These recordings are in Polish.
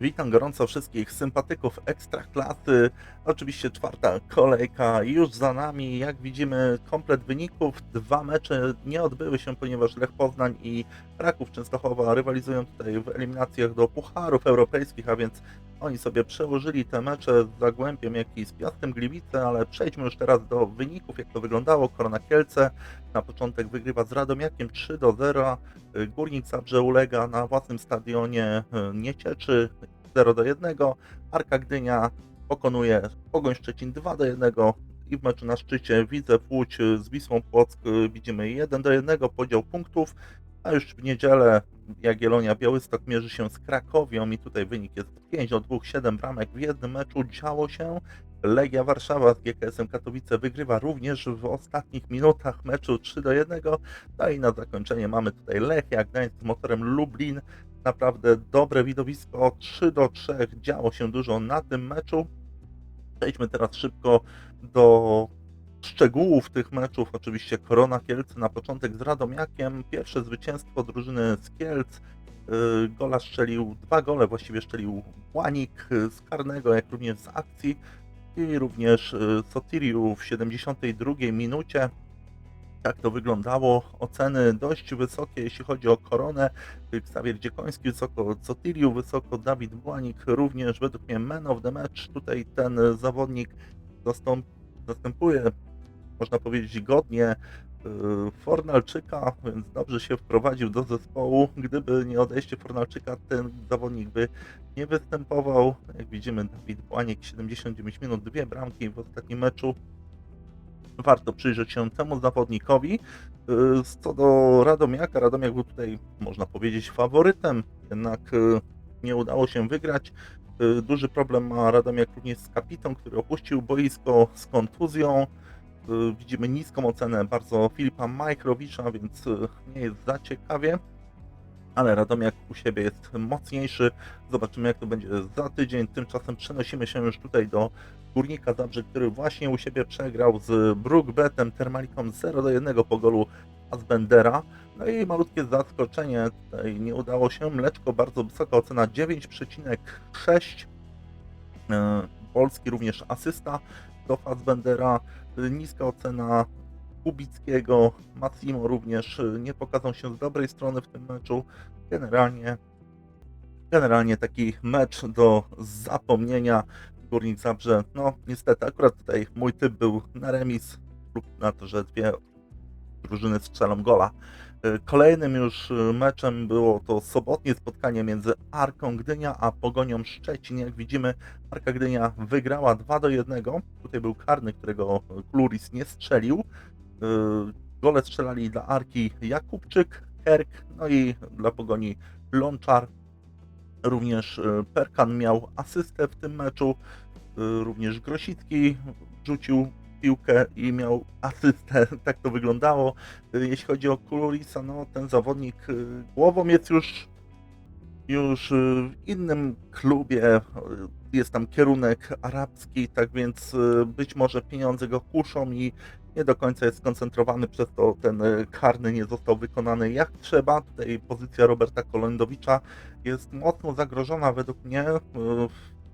Witam gorąco wszystkich sympatyków ekstraklasy. Oczywiście czwarta kolejka już za nami. Jak widzimy, komplet wyników. Dwa mecze nie odbyły się, ponieważ Lech Poznań i Kraków Częstochowa rywalizują tutaj w eliminacjach do pucharów europejskich, a więc oni sobie przełożyli te mecze z Zagłębiem, jak i z Piastem Gliwice, ale przejdźmy już teraz do wyników, jak to wyglądało. Korona Kielce na początek wygrywa z Radomiakiem 3 do 0. Górnik Zabrze ulega na własnym stadionie y, Niecieczy 0 do 1. Arka Gdynia pokonuje Pogoń Szczecin 2 do 1 i w meczu na szczycie Widzew Łódź z Wisłą Płock y, widzimy 1 do 1 podział punktów, a już w niedzielę Jagiellonia Białystok mierzy się z Krakowią i tutaj wynik jest 5 do 2, 7 bramek w jednym meczu działo się. Legia Warszawa z GKS-em Katowice wygrywa również w ostatnich minutach meczu 3 do 1. No i na zakończenie mamy tutaj Lechia Gdańsk z motorem Lublin. Naprawdę dobre widowisko 3 do 3. Działo się dużo na tym meczu. Przejdźmy teraz szybko do szczegółów tych meczów. Oczywiście Korona Kielce na początek z Radomiakiem. Pierwsze zwycięstwo drużyny z Kielc. Yy, Gola strzelił, dwa gole właściwie strzelił Łanik yy, z karnego, jak również z akcji i również y, Sotiriu w 72 minucie. Jak to wyglądało? Oceny dość wysokie, jeśli chodzi o koronę. Xavier Dziekoński wysoko, Sotiriu wysoko, Dawid Błanik również według mnie man of the match. Tutaj ten zawodnik zastępuje, można powiedzieć, godnie y, Fornalczyka, więc dobrze się wprowadził do zespołu. Gdyby nie odejście Fornalczyka, ten zawodnik by nie występował. Jak widzimy, Dawid Błaniek 79 minut, dwie bramki w ostatnim meczu. Warto przyjrzeć się temu zawodnikowi. Yy, Co do Radomiaka, Radomiak był tutaj, można powiedzieć, faworytem, jednak yy, nie udało się wygrać. Duży problem ma Radomiak również z kapitą, który opuścił boisko z kontuzją. Yy, Widzimy niską ocenę bardzo Filipa Majkrowicza, więc yy, nie jest za ciekawie. Ale Radomiak u siebie jest mocniejszy. Zobaczymy, jak to będzie za tydzień. Tymczasem przenosimy się już tutaj do Górnika Zabrze, który właśnie u siebie przegrał z Brookbetem Termaliką 0 do 1 po golu Asbendera. No i malutkie zaskoczenie, tutaj nie udało się. Mleczko bardzo wysoka ocena 9,6. E, Polski również asysta do Fassbendera. E, Niska ocena Kubickiego. Massimo również e, nie pokazał się z dobrej strony w tym meczu. Generalnie generalnie taki mecz do zapomnienia. Górnik Zabrze, no niestety akurat tutaj mój typ był na remis lub na to, że dwie drużyny strzelą gola. Y, Kolejnym już y, meczem było to sobotnie spotkanie między Arką Gdynia a Pogonią Szczecin. Jak widzimy, Arka Gdynia wygrała 2 do 1. Tutaj był karny, którego Kluris nie strzelił. Y, Gole strzelali dla Arki Jakubczyk, Kerk, no i dla Pogoni Lonczar. Również Perkan miał asystę w tym meczu. Również Grosicki rzucił piłkę i miał asystę. Tak to wyglądało. Jeśli chodzi o Kulurisa, no ten zawodnik y, głową jest już już y, w innym klubie. y, Jest tam kierunek arabski, tak więc być może pieniądze go kuszą i nie do końca jest skoncentrowany, przez to ten karny nie został wykonany jak trzeba. Tutaj pozycja Roberta Kolendowicza jest mocno zagrożona według mnie.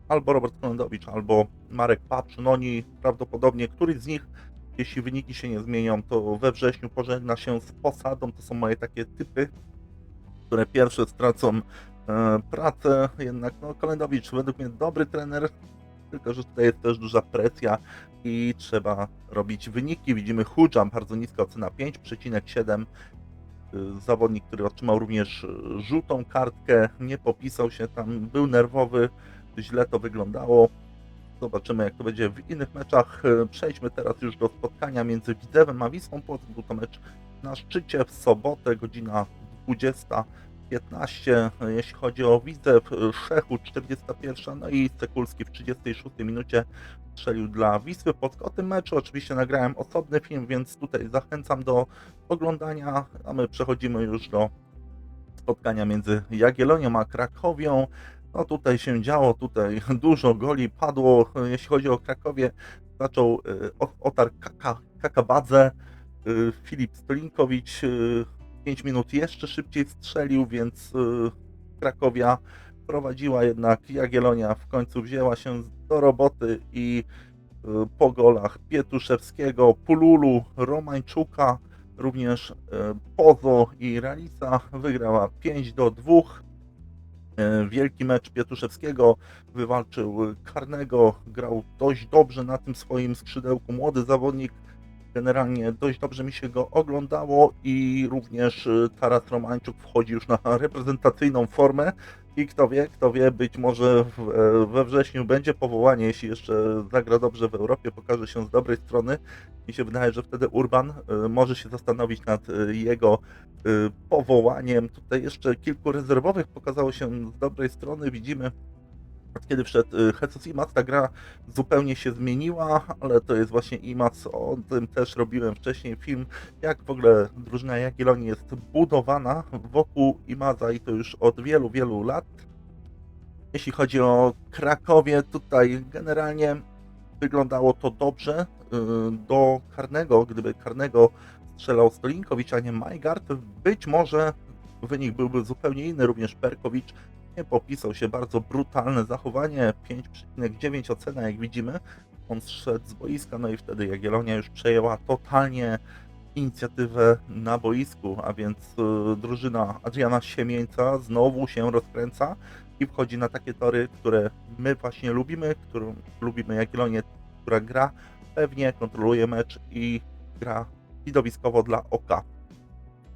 Albo Robert Kolendowicz, albo Marek Paprz. No oni prawdopodobnie któryś z nich, jeśli wyniki się nie zmienią, to we wrześniu pożegna się z posadą. To są moje takie typy, które pierwsze stracą e, pracę. Jednak no, Kolendowicz według mnie dobry trener, tylko że tutaj jest też duża presja i trzeba robić wyniki. Widzimy Hudża, bardzo niska ocena 5,7. Y, Zawodnik, który otrzymał również żółtą kartkę, nie popisał się tam, był nerwowy, źle to wyglądało. Zobaczymy, jak to będzie w innych meczach. Y, Przejdźmy teraz już do spotkania między Widzewem a Wisłą Płock. Był to mecz na szczycie w sobotę, godzina 20.15. Jeśli chodzi o Widzew, y, Szechu 41, no i Cekulski w 36 minucie strzelił dla Wisły Płock. O tym meczu oczywiście nagrałem osobny film, więc tutaj zachęcam do oglądania, a my przechodzimy już do spotkania między Jagiellonią a Krakowią. No tutaj się działo, tutaj dużo goli padło. Jeśli chodzi o Krakowie, zaczął y, Otar Kaka, Kakabadze, y, Filip Stolinkowicz 5 minut jeszcze szybciej strzelił, więc y, Krakowia prowadziła, jednak Jagiellonia w końcu wzięła się do roboty i y, po golach Pietuszewskiego, Pululu, Romańczuka, również y, Pozo i Ralisa wygrała 5 do 2. Y, Wielki mecz Pietuszewskiego wywalczył karnego, grał dość dobrze na tym swoim skrzydełku. Młody zawodnik, generalnie dość dobrze mi się go oglądało i również y, Taras Romańczuk wchodzi już na reprezentacyjną formę i kto wie, kto wie, być może e, we wrześniu będzie powołanie, jeśli jeszcze zagra dobrze w Europie, pokaże się z dobrej strony. Mi się wydaje, że wtedy Urban y, może się zastanowić nad y, jego powołaniem. Tutaj jeszcze kilku rezerwowych pokazało się z dobrej strony. Widzimy, kiedy wszedł y, Jesus Imac, ta gra zupełnie się zmieniła, ale to jest właśnie Imac, o tym też robiłem wcześniej film, jak w ogóle drużyna Jagiellonii jest budowana wokół Imaza i to już od wielu, wielu lat. Jeśli chodzi o Krakowie, tutaj generalnie wyglądało to dobrze y, do karnego, gdyby karnego strzelał Stolinkowicz, a nie Majgard, być może wynik byłby zupełnie inny, również Perkowicz popisał się, bardzo brutalne zachowanie, 5,9 ocena jak widzimy, on zszedł z boiska, no i wtedy Jagiellonia już przejęła totalnie inicjatywę na boisku, a więc y, drużyna Adriana Siemieńca znowu się rozkręca i wchodzi na takie tory, które my właśnie lubimy, którą lubimy Jagiellonię, która gra pewnie, kontroluje mecz i gra widowiskowo dla oka.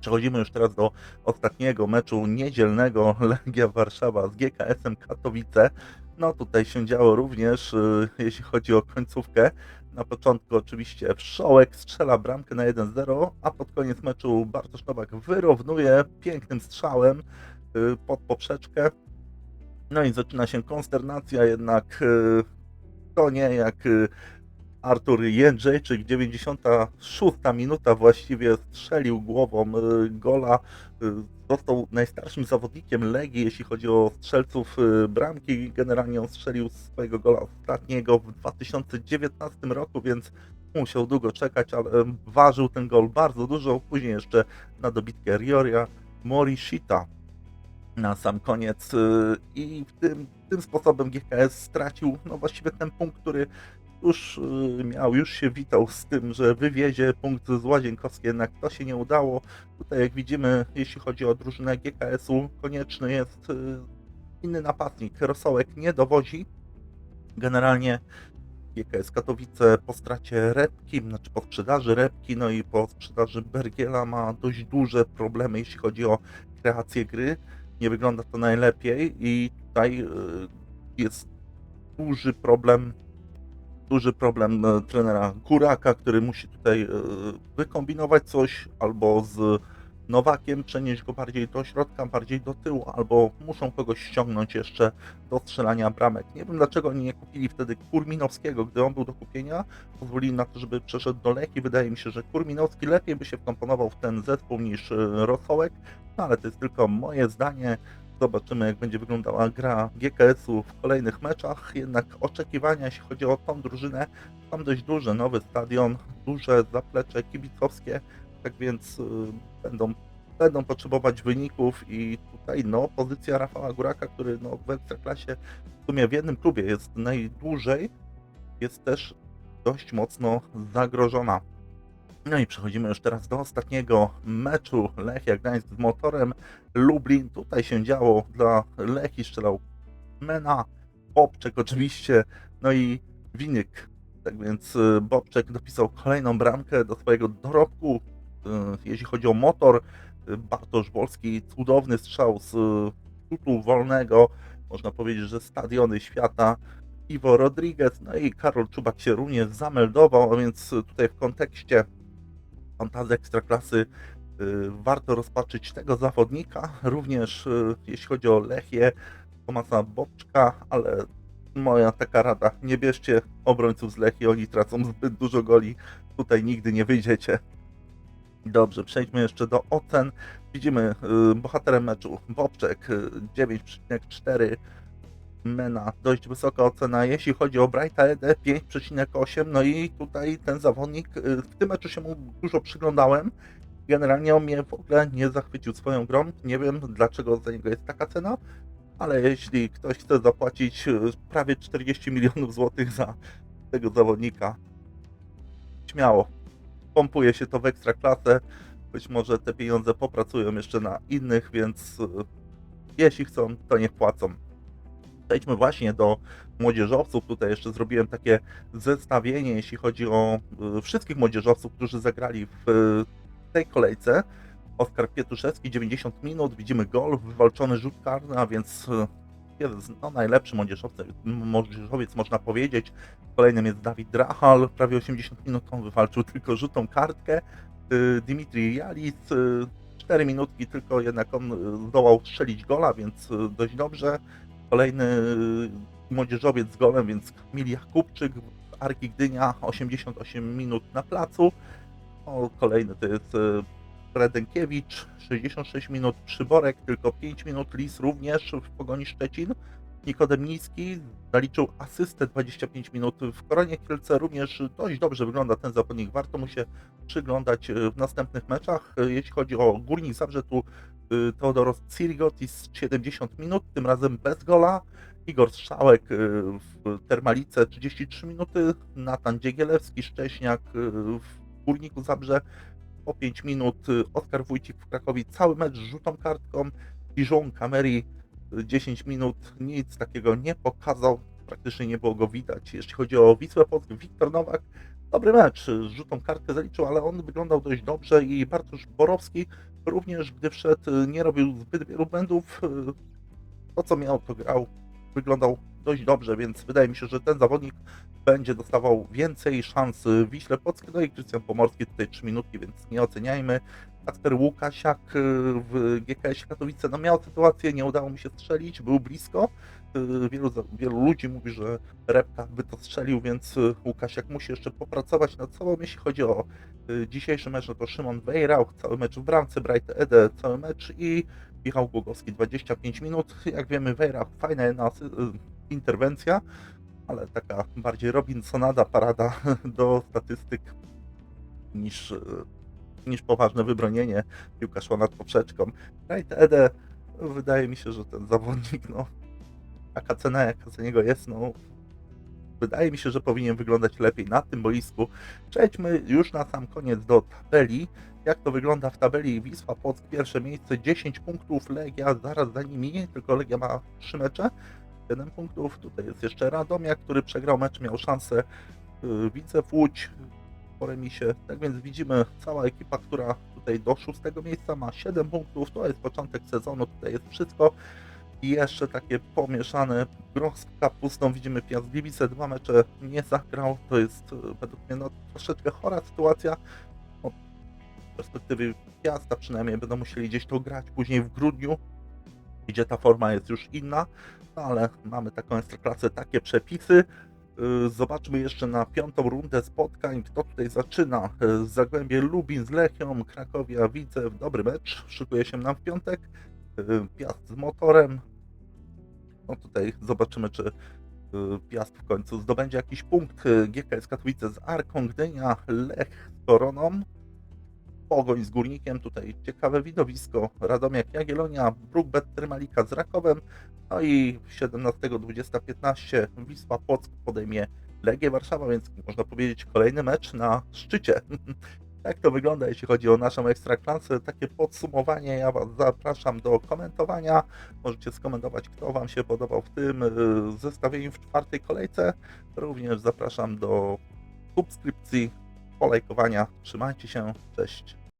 Przechodzimy już teraz do ostatniego meczu niedzielnego Legia Warszawa z GKS-em Katowice. No tutaj się działo również, y, jeśli chodzi o końcówkę. Na początku oczywiście Wszołek strzela bramkę na 1-0, a pod koniec meczu Bartosz Nowak wyrównuje pięknym strzałem y, pod poprzeczkę. No i zaczyna się konsternacja, jednak y, to nie jak Artur Jędrzejczyk, 96 minuta właściwie strzelił głową y, gola. y, Został najstarszym zawodnikiem Legii, jeśli chodzi o strzelców y, bramki. Generalnie on strzelił swojego gola ostatniego w 2019 roku, więc musiał długo czekać, ale ważył ten gol bardzo dużo. Później jeszcze na dobitkę Rioria Morishita na sam koniec i tym, tym sposobem GKS stracił no właściwie ten punkt, który już y, miał, już się witał z tym, że wywiezie punkt z Łazienkowskiej, jednak to się nie udało. Tutaj jak widzimy, jeśli chodzi o drużynę GKS-u, konieczny jest y, inny napastnik. Rosołek nie dowozi. Generalnie GKS Katowice po stracie Repki, znaczy po sprzedaży Repki, no i po sprzedaży Bergiela ma dość duże problemy, jeśli chodzi o kreację gry. Nie wygląda to najlepiej i tutaj y, jest duży problem duży problem e, trenera Kuraka, który musi tutaj e, wykombinować coś albo z Nowakiem, przenieść go bardziej do środka, bardziej do tyłu, albo muszą kogoś ściągnąć jeszcze do strzelania bramek. Nie wiem dlaczego nie kupili wtedy Kurminowskiego, gdy on był do kupienia, pozwolili na to, żeby przeszedł do Leki. Wydaje mi się, że Kurminowski lepiej by się wkomponował w ten zespół niż e, Rosołek, no ale to jest tylko moje zdanie. Zobaczymy, jak będzie wyglądała gra GKS-u w kolejnych meczach. Jednak oczekiwania, jeśli chodzi o tą drużynę, są dość duże. Nowy stadion, duże zaplecze kibicowskie, tak więc y, będą, będą potrzebować wyników i tutaj no, pozycja Rafała Góraka, który no, w Ekstraklasie w sumie w jednym klubie jest najdłużej, jest też dość mocno zagrożona. No i przechodzimy już teraz do ostatniego meczu Lechia Gdańsk z motorem Lublin. Tutaj się działo dla Lechi, strzelał Mena, Bobczek oczywiście, no i Winyk. Tak więc y, Bobczek dopisał kolejną bramkę do swojego dorobku. Y, Jeśli chodzi o motor, y, Bartosz Wolski, cudowny strzał z rzutu wolnego. Można powiedzieć, że stadiony świata. Iwo Rodriguez, no i Karol Czubak się również zameldował, a więc tutaj w kontekście fantazji ekstraklasy y, warto rozpatrzyć tego zawodnika, również y, jeśli chodzi o Lechię, Tomasa Bobczka, ale moja taka rada, nie bierzcie obrońców z Lechii, oni tracą zbyt dużo goli, tutaj nigdy nie wyjdziecie. Dobrze, przejdźmy jeszcze do ocen. Widzimy y, bohaterem meczu Bobczek y, 9,4 Mena, dość wysoka ocena. Jeśli chodzi o Brighta Ede 5,8, no i tutaj ten zawodnik, y, w tym meczu się mu dużo przyglądałem. Generalnie on mnie w ogóle nie zachwycił swoją grą. Nie wiem dlaczego za niego jest taka cena, ale jeśli ktoś chce zapłacić e, prawie 40 milionów złotych za tego zawodnika, śmiało. Pompuje się to w ekstraklasę. Być może te pieniądze popracują jeszcze na innych, więc e, jeśli chcą, to niech płacą. Przejdźmy właśnie do młodzieżowców. Tutaj jeszcze zrobiłem takie zestawienie, jeśli chodzi o y, wszystkich młodzieżowców, którzy zagrali w y, tej kolejce. Oskar Pietuszewski, 90 minut, widzimy gol, wywalczony rzut karny, a więc y, jeden z no, najlepszy młodzieżowcy, młodzieżowiec można powiedzieć. Kolejnym jest Dawid Drachal, prawie 80 minut on wywalczył tylko rzutą kartkę. Dimitri Jalis, y, 4 minutki tylko, jednak on zdołał strzelić gola, więc dość dobrze. Kolejny y, młodzieżowiec z golem, więc Kamil Jakubczyk, Arki Gdynia, 88 minut na placu. O, kolejny to jest y, Fredenkiewicz, 66 minut, Przyborek, tylko 5 minut, Lis również w Pogoni Szczecin. Nikodem Niski zaliczył asystę 25 minut w Koronie Kielce. Również dość dobrze wygląda ten zawodnik. Warto mu się przyglądać y, w następnych meczach. Y, Jeśli chodzi o Górnik Zabrze, tu y, Teodoros Cirigotis 70 minut, tym razem bez gola. Igor Strzałek w Termalice 33 minuty. Natan Dziegielewski, Szcześniak w Górniku Zabrze po 5 minut. Oskar Wójcik w Krakowie cały mecz z rzutą kartką. Dijon Cameri 10 minut, nic takiego nie pokazał, praktycznie nie było go widać. Jeśli chodzi o Wisłę Płock, Wiktor Nowak, dobry mecz, rzutą kartkę zaliczył, ale on wyglądał dość dobrze i Bartosz Borowski również, gdy wszedł, nie robił zbyt wielu błędów. To, co miał, to grał, wyglądał dość dobrze, więc wydaje mi się, że ten zawodnik będzie dostawał więcej szans w Wiśle Płock. No i Krystian Pomorski tutaj 3 minutki, więc nie oceniajmy. Kacper Łukasiak y, w GKS Katowice no miał sytuację, nie udało mi się strzelić, był blisko. Y, Wielu, wielu ludzi mówi, że Repka by to strzelił, więc y, Łukasiak musi jeszcze popracować nad sobą. Jeśli chodzi o dzisiejszy mecz, no to Szymon Wejrauch, cały mecz w bramce, Bright Ede, cały mecz i Michał Głogowski 25 minut. Jak wiemy, Wejrauch fajna interwencja, ale taka bardziej Robinsonada parada do statystyk niż, niż poważne wybronienie. Piłka szła nad poprzeczką. Right Ede, wydaje mi się, że ten zawodnik, no, taka cena jaka za niego jest, no, wydaje mi się, że powinien wyglądać lepiej na tym boisku. Przejdźmy już na sam koniec do tabeli. Jak to wygląda w tabeli? Wisła Płock pierwsze miejsce, 10 punktów, Legia zaraz za nimi, tylko Legia ma 3 mecze, 7 punktów. Tutaj jest jeszcze Radomia, który przegrał mecz, miał szansę yy, Widzew Łódź po remisie. Tak więc widzimy, cała ekipa, która tutaj do szóstego miejsca ma 7 punktów, to jest początek sezonu, tutaj jest wszystko. I jeszcze takie pomieszane gros z kapustą. Widzimy Piast Gliwice, dwa mecze nie zagrał. To jest e, według mnie no, troszeczkę chora sytuacja. No, z perspektywy Piasta przynajmniej będą musieli gdzieś to grać później w grudniu, gdzie ta forma jest już inna. No ale mamy taką ekstraklasę, takie przepisy. Y, Zobaczmy jeszcze na piątą rundę spotkań, kto tutaj zaczyna. Y, Zagłębie Lubin z Lechią, Krakowia Widzew, dobry mecz, szykuje się nam w piątek. Y, Piast z motorem. No tutaj zobaczymy, czy Piast w końcu zdobędzie jakiś punkt. GKS Katowice z Arką, Gdynia, Lech z Koroną. Pogoń z Górnikiem, tutaj ciekawe widowisko. Radomiak Jagiellonia, Brookbet Termalika z Rakowem. No i 17-20-15 Wisła Płock podejmie Legię Warszawa, więc można powiedzieć kolejny mecz na szczycie. Jak to wygląda, jeśli chodzi o naszą ekstraklasę? Takie podsumowanie, ja Was zapraszam do komentowania. Możecie skomentować, kto Wam się podobał w tym y, zestawieniu w czwartej kolejce. Również zapraszam do subskrypcji, polajkowania. Trzymajcie się, cześć.